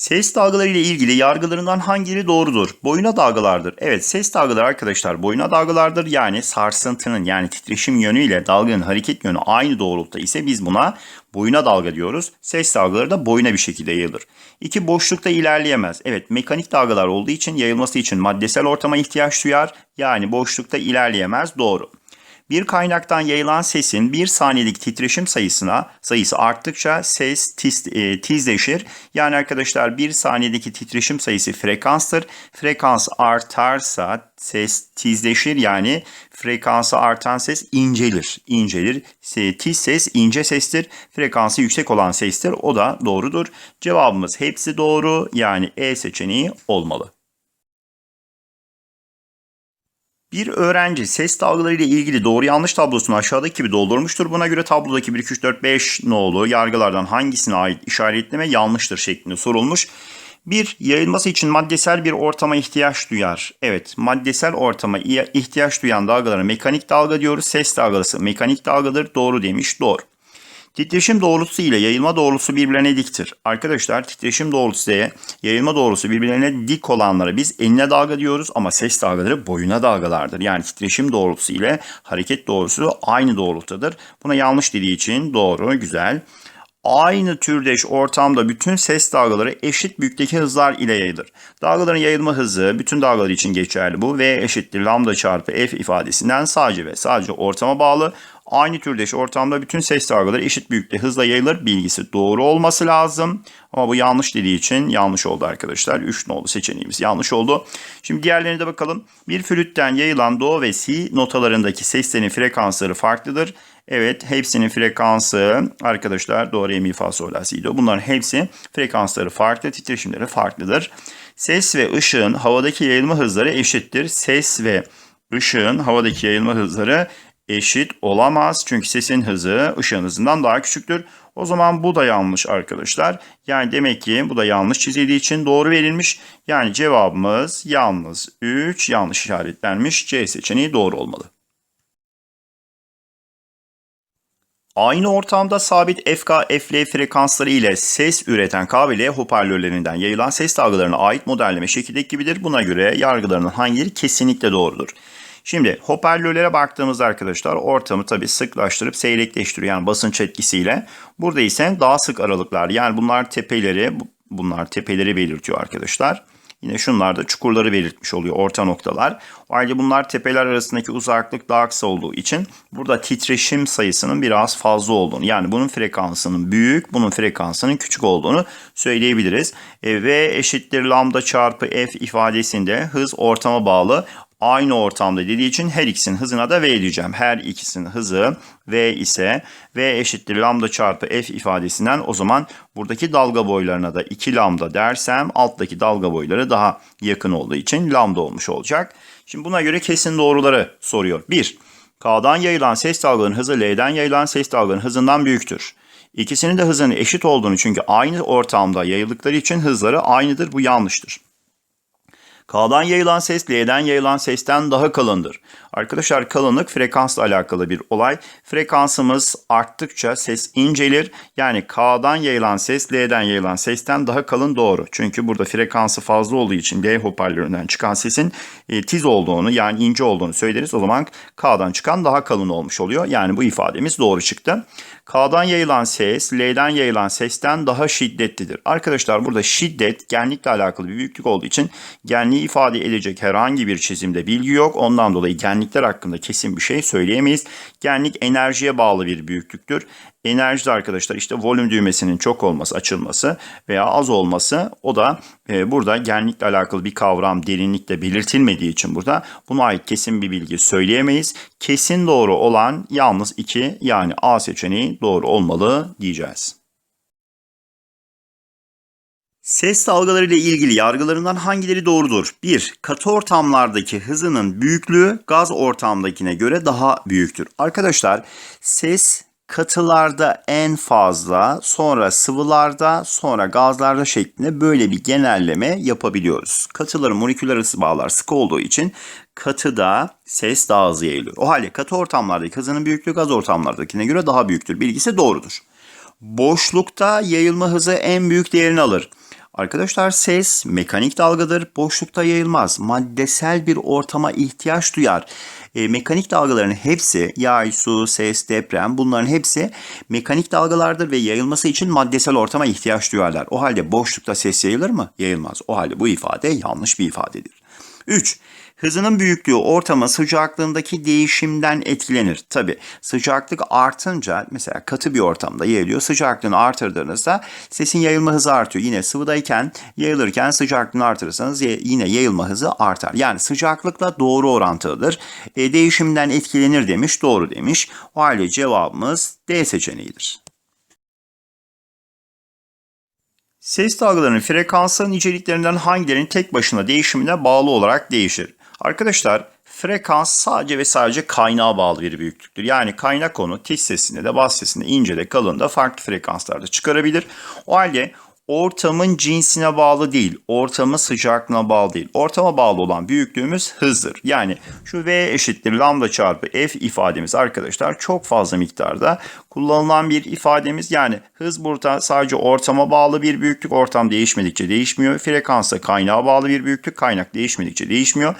Ses dalgaları ile ilgili yargılarından hangileri doğrudur? Boyuna dalgalardır. Evet ses dalgaları arkadaşlar boyuna dalgalardır. Yani sarsıntının yani titreşim yönüyle dalganın hareket yönü aynı doğrultuda ise biz buna boyuna dalga diyoruz. Ses dalgaları da boyuna bir şekilde yayılır. İki boşlukta ilerleyemez. Evet mekanik dalgalar olduğu için yayılması için maddesel ortama ihtiyaç duyar. Yani boşlukta ilerleyemez. Doğru. Bir kaynaktan yayılan sesin bir saniyelik titreşim sayısına sayısı arttıkça ses tiz, e, tizleşir. Yani arkadaşlar bir saniyedeki titreşim sayısı frekanstır. Frekans artarsa ses tizleşir yani frekansı artan ses incelir. İncelir. Tiz ses ince sestir. Frekansı yüksek olan sestir. O da doğrudur. Cevabımız hepsi doğru. Yani E seçeneği olmalı. Bir öğrenci ses dalgaları ile ilgili doğru yanlış tablosunu aşağıdaki gibi doldurmuştur. Buna göre tablodaki 1, 2, 3, 4, 5 nolu yargılardan hangisine ait işaretleme yanlıştır şeklinde sorulmuş. Bir, yayılması için maddesel bir ortama ihtiyaç duyar. Evet, maddesel ortama ihtiyaç duyan dalgalara mekanik dalga diyoruz. Ses dalgası mekanik dalgadır. Doğru demiş. Doğru. Titreşim doğrultusu ile yayılma doğrultusu birbirlerine diktir. Arkadaşlar titreşim doğrultusu ile yayılma doğrultusu birbirlerine dik olanlara biz enine dalga diyoruz ama ses dalgaları boyuna dalgalardır. Yani titreşim doğrultusu ile hareket doğrultusu aynı doğrultudadır. Buna yanlış dediği için doğru, güzel. Aynı türdeş ortamda bütün ses dalgaları eşit büyüklükteki hızlar ile yayılır. Dalgaların yayılma hızı bütün dalgalar için geçerli bu. V eşittir lambda çarpı F ifadesinden sadece ve sadece ortama bağlı. Aynı türdeş ortamda bütün ses dalgaları eşit büyüklükte hızla yayılır. Bilgisi doğru olması lazım. Ama bu yanlış dediği için yanlış oldu arkadaşlar. 3 nolu seçeneğimiz yanlış oldu. Şimdi diğerlerine de bakalım. Bir flütten yayılan do ve si notalarındaki seslerin frekansları farklıdır. Evet hepsinin frekansı arkadaşlar doğru mi fa sol la si do. Bunların hepsi frekansları farklı, titreşimleri farklıdır. Ses ve ışığın havadaki yayılma hızları eşittir. Ses ve ışığın havadaki yayılma hızları eşit olamaz. Çünkü sesin hızı ışığın hızından daha küçüktür. O zaman bu da yanlış arkadaşlar. Yani demek ki bu da yanlış çizildiği için doğru verilmiş. Yani cevabımız yalnız 3 yanlış işaretlenmiş. C seçeneği doğru olmalı. Aynı ortamda sabit FK, FL frekansları ile ses üreten K ve L hoparlörlerinden yayılan ses dalgalarına ait modelleme şekildeki gibidir. Buna göre yargılarının hangileri kesinlikle doğrudur. Şimdi hoparlörlere baktığımızda arkadaşlar ortamı tabi sıklaştırıp seyrekleştiriyor yani basınç etkisiyle. Burada ise daha sık aralıklar yani bunlar tepeleri bunlar tepeleri belirtiyor arkadaşlar. Yine şunlar da çukurları belirtmiş oluyor orta noktalar. Ayrıca bunlar tepeler arasındaki uzaklık daha kısa olduğu için burada titreşim sayısının biraz fazla olduğunu yani bunun frekansının büyük bunun frekansının küçük olduğunu söyleyebiliriz. E, v eşittir lambda çarpı f ifadesinde hız ortama bağlı aynı ortamda dediği için her ikisinin hızına da V diyeceğim. Her ikisinin hızı V ise V eşittir lambda çarpı F ifadesinden o zaman buradaki dalga boylarına da 2 lambda dersem alttaki dalga boyları daha yakın olduğu için lambda olmuş olacak. Şimdi buna göre kesin doğruları soruyor. 1. K'dan yayılan ses dalgalarının hızı L'den yayılan ses dalgalarının hızından büyüktür. İkisinin de hızının eşit olduğunu çünkü aynı ortamda yayıldıkları için hızları aynıdır. Bu yanlıştır. K'dan yayılan ses L'den yayılan sesten daha kalındır. Arkadaşlar kalınlık frekansla alakalı bir olay. Frekansımız arttıkça ses incelir. Yani K'dan yayılan ses L'den yayılan sesten daha kalın doğru. Çünkü burada frekansı fazla olduğu için L hoparlöründen çıkan sesin e, tiz olduğunu yani ince olduğunu söyleriz. O zaman K'dan çıkan daha kalın olmuş oluyor. Yani bu ifademiz doğru çıktı. K'dan yayılan ses L'den yayılan sesten daha şiddetlidir. Arkadaşlar burada şiddet genlikle alakalı bir büyüklük olduğu için genliği ifade edecek herhangi bir çizimde bilgi yok. Ondan dolayı genlikler hakkında kesin bir şey söyleyemeyiz. Genlik enerjiye bağlı bir büyüklüktür. Enerji de arkadaşlar işte volüm düğmesinin çok olması, açılması veya az olması o da e, burada genlikle alakalı bir kavram derinlikle belirtilmediği için burada buna ait kesin bir bilgi söyleyemeyiz. Kesin doğru olan yalnız 2 yani A seçeneği doğru olmalı diyeceğiz. Ses dalgaları ile ilgili yargılarından hangileri doğrudur? 1. Katı ortamlardaki hızının büyüklüğü gaz ortamdakine göre daha büyüktür. Arkadaşlar ses katılarda en fazla, sonra sıvılarda, sonra gazlarda şeklinde böyle bir genelleme yapabiliyoruz. Katıların moleküler ısı bağlar sıkı olduğu için katıda ses daha hızlı yayılıyor. O halde katı ortamlardaki hızının büyüklüğü gaz ortamlardakine göre daha büyüktür. Bilgisi doğrudur. Boşlukta yayılma hızı en büyük değerini alır. Arkadaşlar ses mekanik dalgadır, boşlukta yayılmaz. Maddesel bir ortama ihtiyaç duyar. E, mekanik dalgaların hepsi, yağ, su, ses, deprem bunların hepsi mekanik dalgalardır ve yayılması için maddesel ortama ihtiyaç duyarlar. O halde boşlukta ses yayılır mı? Yayılmaz. O halde bu ifade yanlış bir ifadedir. 3. Hızının büyüklüğü ortama sıcaklığındaki değişimden etkilenir. Tabi sıcaklık artınca mesela katı bir ortamda yayılıyor. Sıcaklığını artırdığınızda sesin yayılma hızı artıyor. Yine sıvıdayken yayılırken sıcaklığını artırırsanız yine yayılma hızı artar. Yani sıcaklıkla doğru orantılıdır. E, değişimden etkilenir demiş doğru demiş. O halde cevabımız D seçeneğidir. Ses dalgalarının frekansı niceliklerinden hangilerinin tek başına değişimine bağlı olarak değişir? Arkadaşlar frekans sadece ve sadece kaynağa bağlı bir büyüklüktür. Yani kaynak onu tiz sesinde de bas sesinde ince de kalın da farklı frekanslarda çıkarabilir. O halde ortamın cinsine bağlı değil, ortamın sıcaklığına bağlı değil. Ortama bağlı olan büyüklüğümüz hızdır. Yani şu V eşittir lambda çarpı F ifademiz arkadaşlar çok fazla miktarda kullanılan bir ifademiz. Yani hız burada sadece ortama bağlı bir büyüklük. Ortam değişmedikçe değişmiyor. Frekansa kaynağa bağlı bir büyüklük. Kaynak değişmedikçe değişmiyor.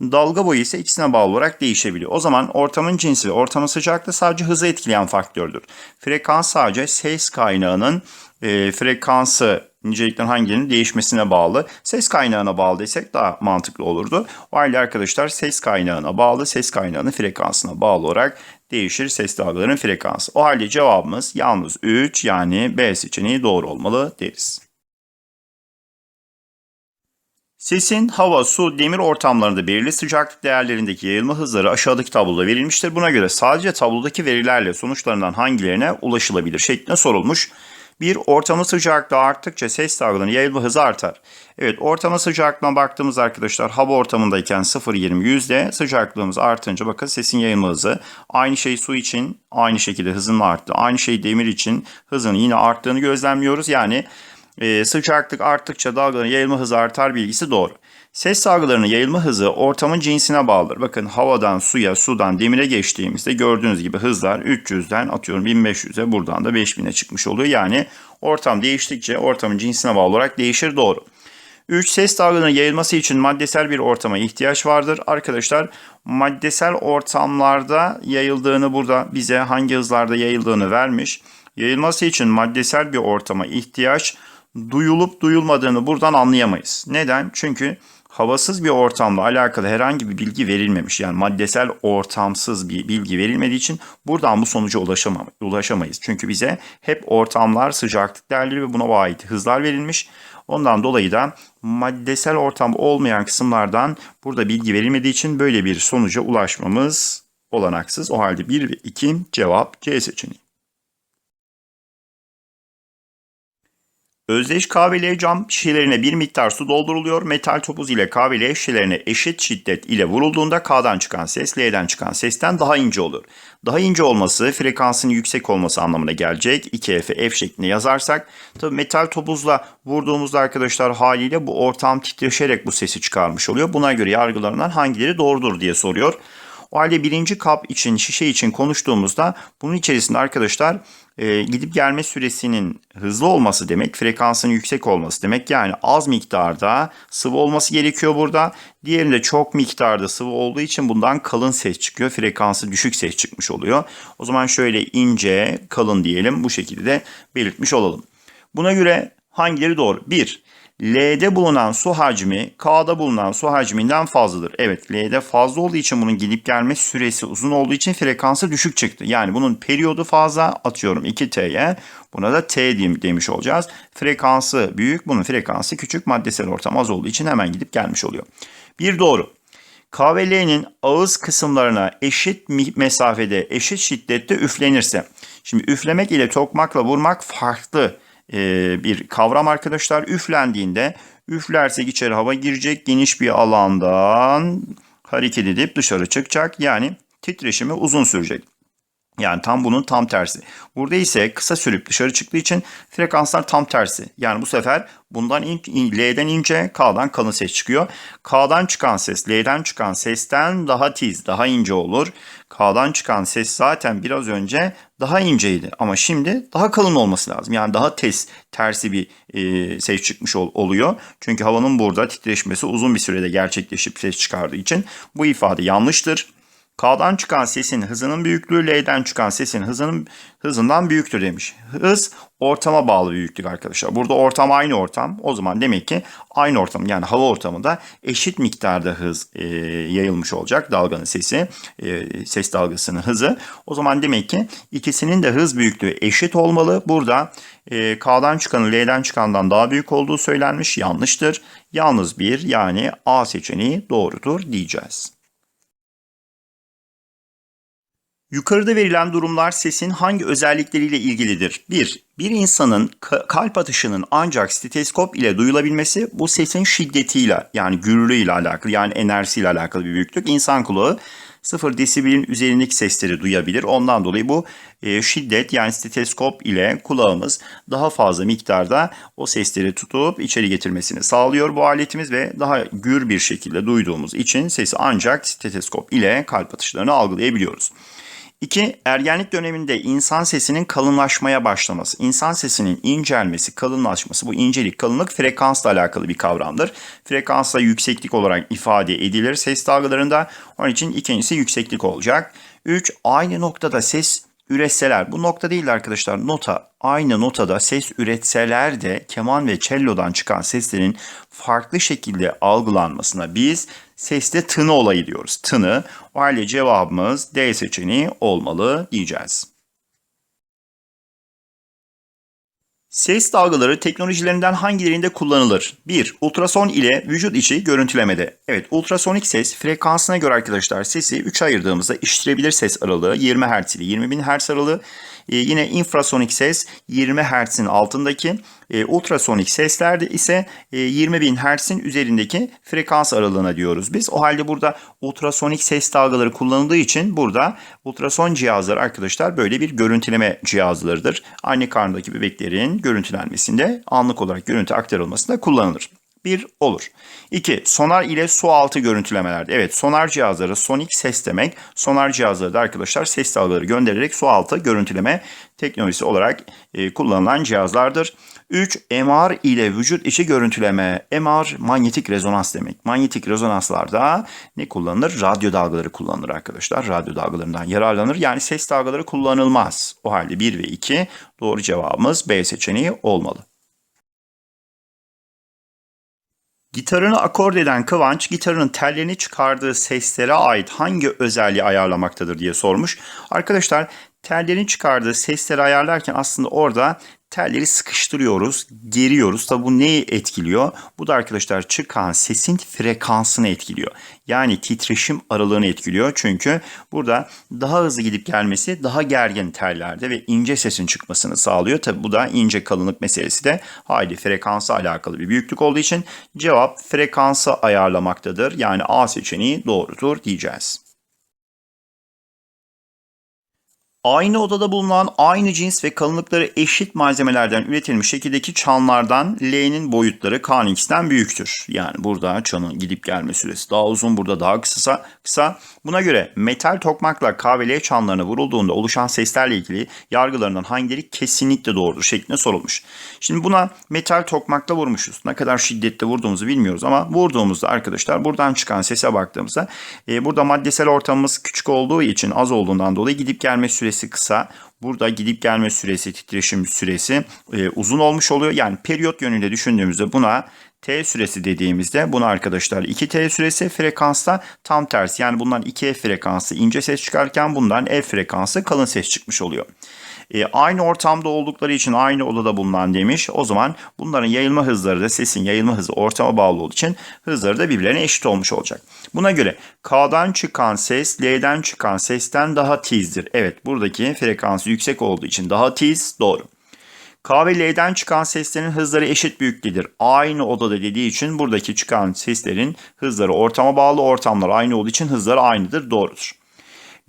Dalga boyu ise ikisine bağlı olarak değişebiliyor. O zaman ortamın cinsi ve ortamın sıcaklığı sadece hızı etkileyen faktördür. Frekans sadece ses kaynağının e, frekansı nicelikten hangilerinin değişmesine bağlı. Ses kaynağına bağlı desek daha mantıklı olurdu. O halde arkadaşlar ses kaynağına bağlı, ses kaynağının frekansına bağlı olarak değişir ses dalgalarının frekansı. O halde cevabımız yalnız 3 yani B seçeneği doğru olmalı deriz. Sesin hava, su, demir ortamlarında belirli sıcaklık değerlerindeki yayılma hızları aşağıdaki tabloda verilmiştir. Buna göre sadece tablodaki verilerle sonuçlarından hangilerine ulaşılabilir şeklinde sorulmuş. Bir ortamın sıcaklığı arttıkça ses dalgalarının yayılma hızı artar. Evet ortamın sıcaklığına baktığımız arkadaşlar hava ortamındayken 0.20 yüzde sıcaklığımız artınca bakın sesin yayılma hızı. Aynı şey su için aynı şekilde hızının arttı. Aynı şey demir için hızının yine arttığını gözlemliyoruz. Yani e, sıcaklık arttıkça dalgaların yayılma hızı artar bilgisi doğru. Ses dalgalarının yayılma hızı ortamın cinsine bağlıdır. Bakın havadan suya, sudan demire geçtiğimizde gördüğünüz gibi hızlar 300'den atıyorum 1500'e buradan da 5000'e çıkmış oluyor. Yani ortam değiştikçe ortamın cinsine bağlı olarak değişir doğru. 3. Ses dalgalarının yayılması için maddesel bir ortama ihtiyaç vardır. Arkadaşlar maddesel ortamlarda yayıldığını burada bize hangi hızlarda yayıldığını vermiş. Yayılması için maddesel bir ortama ihtiyaç duyulup duyulmadığını buradan anlayamayız. Neden? Çünkü havasız bir ortamla alakalı herhangi bir bilgi verilmemiş. Yani maddesel ortamsız bir bilgi verilmediği için buradan bu sonuca ulaşamayız. Çünkü bize hep ortamlar, sıcaklık değerleri ve buna ait hızlar verilmiş. Ondan dolayı da maddesel ortam olmayan kısımlardan burada bilgi verilmediği için böyle bir sonuca ulaşmamız olanaksız. O halde 1 ve 2 cevap C seçeneği. Özdeş KVL cam şişelerine bir miktar su dolduruluyor. Metal topuz ile KVL şişelerine eşit şiddet ile vurulduğunda K'dan çıkan ses L'den çıkan sesten daha ince olur. Daha ince olması frekansın yüksek olması anlamına gelecek. 2F'e F şeklinde yazarsak. Tabii metal topuzla vurduğumuzda arkadaşlar haliyle bu ortam titreşerek bu sesi çıkarmış oluyor. Buna göre yargılarından hangileri doğrudur diye soruyor. O halde birinci kap için, şişe için konuştuğumuzda bunun içerisinde arkadaşlar e, gidip gelme süresinin hızlı olması demek, frekansın yüksek olması demek. Yani az miktarda sıvı olması gerekiyor burada. Diğerinde çok miktarda sıvı olduğu için bundan kalın ses çıkıyor. Frekansı düşük ses çıkmış oluyor. O zaman şöyle ince, kalın diyelim. Bu şekilde belirtmiş olalım. Buna göre hangileri doğru? 1. L'de bulunan su hacmi K'da bulunan su hacminden fazladır. Evet L'de fazla olduğu için bunun gidip gelme süresi uzun olduğu için frekansı düşük çıktı. Yani bunun periyodu fazla atıyorum 2T'ye. Buna da T demiş olacağız. Frekansı büyük bunun frekansı küçük maddesel ortam az olduğu için hemen gidip gelmiş oluyor. Bir doğru. K ve L'nin ağız kısımlarına eşit mesafede, eşit şiddette üflenirse. Şimdi üflemek ile tokmakla vurmak farklı bir kavram arkadaşlar. Üflendiğinde üflersek içeri hava girecek geniş bir alandan hareket edip dışarı çıkacak. Yani titreşimi uzun sürecek. Yani tam bunun tam tersi. Burada ise kısa sürüp dışarı çıktığı için frekanslar tam tersi. Yani bu sefer bundan in, in, L'den ince, K'dan kalın ses çıkıyor. K'dan çıkan ses L'den çıkan sesten daha tiz, daha ince olur. K'dan çıkan ses zaten biraz önce daha inceydi ama şimdi daha kalın olması lazım. Yani daha tez, tersi bir e, ses çıkmış ol, oluyor. Çünkü havanın burada titreşmesi uzun bir sürede gerçekleşip ses çıkardığı için bu ifade yanlıştır. K'dan çıkan sesin hızının büyüklüğü L'den çıkan sesin hızının hızından büyüktür demiş. Hız ortama bağlı büyüklük arkadaşlar. Burada ortam aynı ortam. O zaman demek ki aynı ortam yani hava ortamında eşit miktarda hız e, yayılmış olacak dalganın sesi, e, ses dalgasının hızı. O zaman demek ki ikisinin de hız büyüklüğü eşit olmalı. Burada e, K'dan çıkanın L'den çıkandan daha büyük olduğu söylenmiş. Yanlıştır. Yalnız bir yani A seçeneği doğrudur diyeceğiz. Yukarıda verilen durumlar sesin hangi özellikleriyle ilgilidir? 1. Bir insanın kalp atışının ancak steteskop ile duyulabilmesi bu sesin şiddetiyle yani gürülüyle alakalı yani enerjisiyle alakalı bir büyüklük. İnsan kulağı 0 desibelin üzerindeki sesleri duyabilir. Ondan dolayı bu e, şiddet yani steteskop ile kulağımız daha fazla miktarda o sesleri tutup içeri getirmesini sağlıyor bu aletimiz ve daha gür bir şekilde duyduğumuz için sesi ancak steteskop ile kalp atışlarını algılayabiliyoruz. 2. Ergenlik döneminde insan sesinin kalınlaşmaya başlaması. İnsan sesinin incelmesi, kalınlaşması, bu incelik, kalınlık frekansla alakalı bir kavramdır. Frekansla yükseklik olarak ifade edilir ses dalgalarında. Onun için ikincisi yükseklik olacak. 3. Aynı noktada ses üretseler, bu nokta değil arkadaşlar nota, aynı notada ses üretseler de keman ve cello'dan çıkan seslerin farklı şekilde algılanmasına biz seste tını olayı diyoruz. Tını. O halde cevabımız D seçeneği olmalı diyeceğiz. Ses dalgaları teknolojilerinden hangilerinde kullanılır? 1. Ultrason ile vücut içi görüntülemede. Evet ultrasonik ses frekansına göre arkadaşlar sesi 3 ayırdığımızda işitilebilir ses aralığı 20 Hz ile 20.000 Hz aralığı. Ee, yine infrasonik ses 20 Hz'in altındaki e, ultrasonik seslerde ise e, 20.000 Hz'in üzerindeki frekans aralığına diyoruz biz. O halde burada ultrasonik ses dalgaları kullanıldığı için burada ultrason cihazları arkadaşlar böyle bir görüntüleme cihazlarıdır. Anne karnındaki bebeklerin görüntülenmesinde anlık olarak görüntü aktarılmasında kullanılır. 1 olur. 2. Sonar ile su altı görüntülemelerde. Evet sonar cihazları sonik ses demek. Sonar cihazları da arkadaşlar ses dalgaları göndererek su altı görüntüleme teknolojisi olarak e, kullanılan cihazlardır. 3. MR ile vücut içi görüntüleme. MR manyetik rezonans demek. Manyetik rezonanslarda ne kullanılır? Radyo dalgaları kullanılır arkadaşlar. Radyo dalgalarından yararlanır. Yani ses dalgaları kullanılmaz. O halde 1 ve 2 doğru cevabımız B seçeneği olmalı. Gitarını akord eden Kıvanç, gitarının tellerini çıkardığı seslere ait hangi özelliği ayarlamaktadır diye sormuş. Arkadaşlar tellerini çıkardığı sesleri ayarlarken aslında orada telleri sıkıştırıyoruz, geriyoruz. Tabi bu neyi etkiliyor? Bu da arkadaşlar çıkan sesin frekansını etkiliyor. Yani titreşim aralığını etkiliyor. Çünkü burada daha hızlı gidip gelmesi daha gergin tellerde ve ince sesin çıkmasını sağlıyor. Tabi bu da ince kalınlık meselesi de hayli frekansa alakalı bir büyüklük olduğu için cevap frekansı ayarlamaktadır. Yani A seçeneği doğrudur diyeceğiz. Aynı odada bulunan aynı cins ve kalınlıkları eşit malzemelerden üretilmiş şekildeki çanlardan L'nin boyutları K'ninkisinden büyüktür. Yani burada çanın gidip gelme süresi daha uzun, burada daha kısa. kısa. Buna göre metal tokmakla K ve L çanlarına vurulduğunda oluşan seslerle ilgili yargılarından hangileri kesinlikle doğrudur şeklinde sorulmuş. Şimdi buna metal tokmakla vurmuşuz. Ne kadar şiddetli vurduğumuzu bilmiyoruz ama vurduğumuzda arkadaşlar buradan çıkan sese baktığımızda e, burada maddesel ortamımız küçük olduğu için az olduğundan dolayı gidip gelme süresi süresi kısa. Burada gidip gelme süresi, titreşim süresi e, uzun olmuş oluyor. Yani periyot yönünde düşündüğümüzde buna T süresi dediğimizde buna arkadaşlar 2T süresi frekansta tam tersi. Yani bundan 2F frekansı ince ses çıkarken bundan F frekansı kalın ses çıkmış oluyor. E, aynı ortamda oldukları için aynı odada bulunan demiş. O zaman bunların yayılma hızları da sesin yayılma hızı ortama bağlı olduğu için hızları da birbirlerine eşit olmuş olacak. Buna göre K'dan çıkan ses L'den çıkan sesten daha tizdir. Evet buradaki frekansı yüksek olduğu için daha tiz doğru. K ve L'den çıkan seslerin hızları eşit büyüklüğüdür. Aynı odada dediği için buradaki çıkan seslerin hızları ortama bağlı ortamlar aynı olduğu için hızları aynıdır. Doğrudur.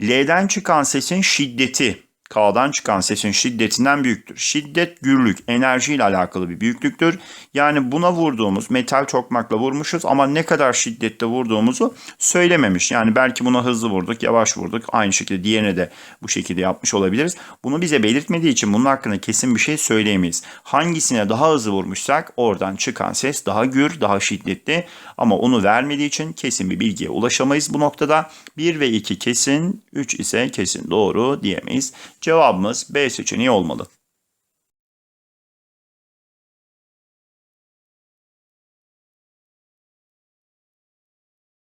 L'den çıkan sesin şiddeti K'dan çıkan sesin şiddetinden büyüktür. Şiddet gürlük, enerji ile alakalı bir büyüklüktür. Yani buna vurduğumuz metal tokmakla vurmuşuz ama ne kadar şiddette vurduğumuzu söylememiş. Yani belki buna hızlı vurduk, yavaş vurduk. Aynı şekilde diğerine de bu şekilde yapmış olabiliriz. Bunu bize belirtmediği için bunun hakkında kesin bir şey söyleyemeyiz. Hangisine daha hızlı vurmuşsak oradan çıkan ses daha gür, daha şiddetli. Ama onu vermediği için kesin bir bilgiye ulaşamayız bu noktada. 1 ve 2 kesin, 3 ise kesin doğru diyemeyiz. Cevabımız B seçeneği olmalı.